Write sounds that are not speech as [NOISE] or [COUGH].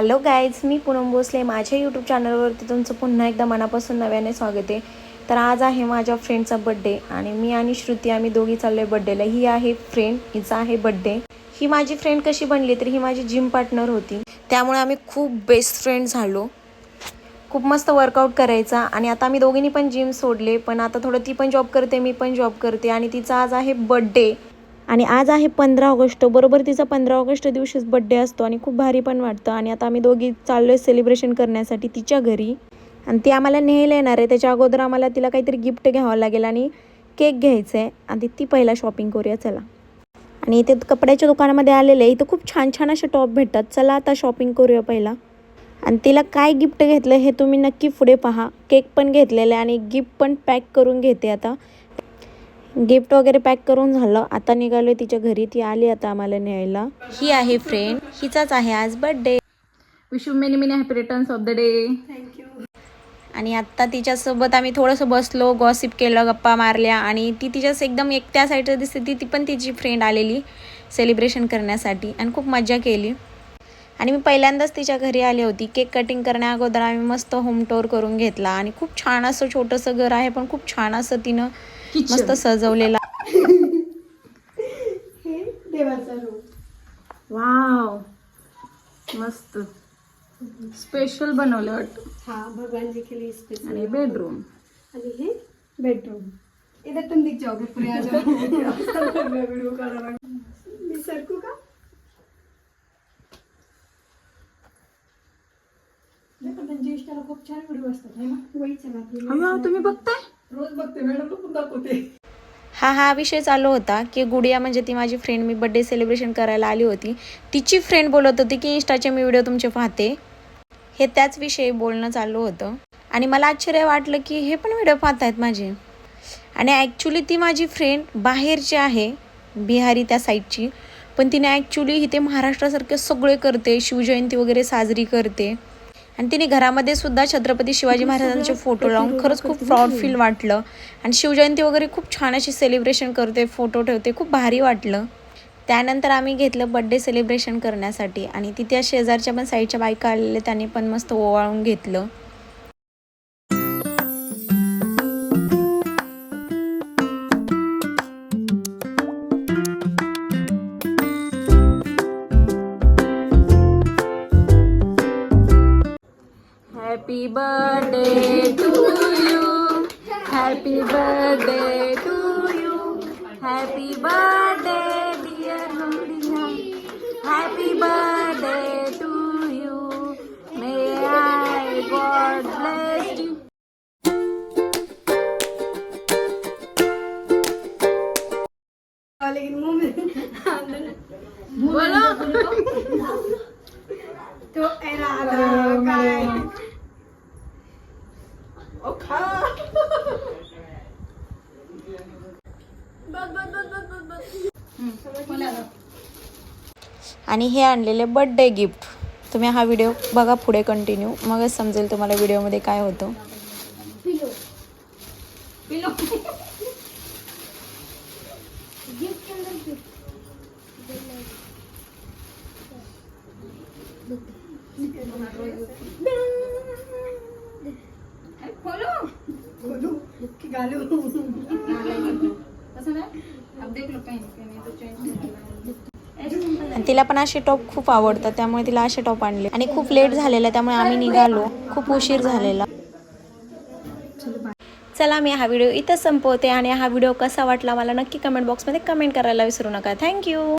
Hello guys मी पूनम भोसले माझ्या YouTube चॅनलवरती तुमचं पुन्हा एकदा मनापासून नव्याने स्वागत आहे तर आज आहे माझ्या फ्रेंडचा बड्डे आणि मी आणि श्रुती आम्ही दोघी चाललो आहे बड्डेला ही आहे फ्रेंड हिचा आहे बड्डे ही माझी फ्रेंड कशी बनली तर ही माझी जिम पार्टनर होती त्यामुळे आम्ही खूप बेस्ट फ्रेंड झालो खूप मस्त वर्कआउट करायचा आणि आता आम्ही दोघींनी पण जिम सोडले पण आता थोडं ती पण जॉब करते मी पण जॉब करते आणि तिचा आज आहे बड्डे आणि आज आहे पंधरा ऑगस्ट बरोबर तिचा पंधरा ऑगस्ट दिवशीच बड्डे असतो आणि खूप भारी पण वाटतं आणि आता आम्ही दोघी चाललो आहे सेलिब्रेशन करण्यासाठी तिच्या घरी आणि ती आम्हाला नेहमी येणार आहे त्याच्या अगोदर आम्हाला तिला काहीतरी गिफ्ट घ्यावं लागेल आणि केक घ्यायचं आहे आणि ती पहिला शॉपिंग करूया चला आणि इथे कपड्याच्या दुकानामध्ये आलेले इथं खूप छान छान असे टॉप भेटतात चला आता शॉपिंग करूया पहिला आणि तिला काय गिफ्ट घेतलं हे तुम्ही नक्की पुढे पहा केक पण घेतलेलं आहे आणि गिफ्ट पण पॅक करून घेते आता गिफ्ट वगैरे पॅक करून झालं आता निघालोय तिच्या घरी ती आली आता आम्हाला न्यायला ही आहे फ्रेंड हिचाच आहे आज birthday Vishu many many happy return of the day आणि आत्ता तिच्यासोबत आम्ही थोडंसं बसलो गॉसिप केलं गप्पा मारल्या आणि ती तिच्यास एकदम एकट्या साईडचं दिसते ती ती पण तिची फ्रेंड आलेली सेलिब्रेशन करण्यासाठी आणि खूप मजा केली आणि मी पहिल्यांदाच तिच्या घरी आली होती केक कटिंग करण्या अगोदर आम्ही मस्त होम टोर करून घेतला आणि खूप छान असं छोटंसं घर आहे पण खूप छान असं तिनं मस्त सजवलेलं [LAUGHS] वाव मस्त स्पेशल बनवलं हा जी केली स्पेशल आणि बेडरूम आणि हे बेडरूम तुम्ही [LAUGHS] का इंस्टाला खूप छान व्हिडिओ असतात है ना हा तुम्ही बघताय रोज बघते मॅडम पण दाखवते हा हा विषय चालू होता की गुडिया म्हणजे ती माझी फ्रेंड मी बड्डे सेलिब्रेशन करायला आली होती तिची फ्रेंड बोलत होती की इंस्टाचे मी व्हिडिओ तुमचे पाहते हे त्याच विषयी बोलणं चालू होतं आणि मला आश्चर्य वाटलं की हे पण व्हिडिओ पाहत आहेत माझे आणि ॲक्च्युली ती माझी फ्रेंड बाहेरची आहे बिहारी त्या साईडची पण तिने ॲक्च्युली इथे महाराष्ट्रासारखे सगळे करते शिवजयंती वगैरे साजरी करते आणि तिने घरामध्ये सुद्धा छत्रपती शिवाजी महाराजांचे फोटो लावून खरंच खूप प्राऊड फील वाटलं आणि शिवजयंती वगैरे खूप छान अशी सेलिब्रेशन करते फोटो ठेवते खूप भारी वाटलं त्यानंतर आम्ही घेतलं बड्डे सेलिब्रेशन करण्यासाठी आणि तिथे शेजारच्या पण साईडच्या बायका आलेल्या त्यांनी पण मस्त ओवाळून घेतलं Happy birthday to you. Happy birthday to you. Happy birthday, dear Nuria. Happy birthday to you. May I God bless you. Bolo. To era आणि हे आणलेले बड्डे गिफ्ट तुम्ही हा व्हिडिओ बघा पुढे कंटिन्यू मगच समजेल तुम्हाला व्हिडिओमध्ये काय होतं [LAUGHS] अब देख लो तो चेंज आणि तिला पण असे टॉप खूप आवडतात त्यामुळे तिला असे टॉप आणले आणि खूप लेट झालेला त्यामुळे आम्ही निघालो खूप उशीर झालेला चला मी हा व्हिडिओ इथं संपवते आणि हा व्हिडिओ कसा वाटला मला नक्की कमेंट बॉक्समध्ये कमेंट करायला विसरू नका थँक्यू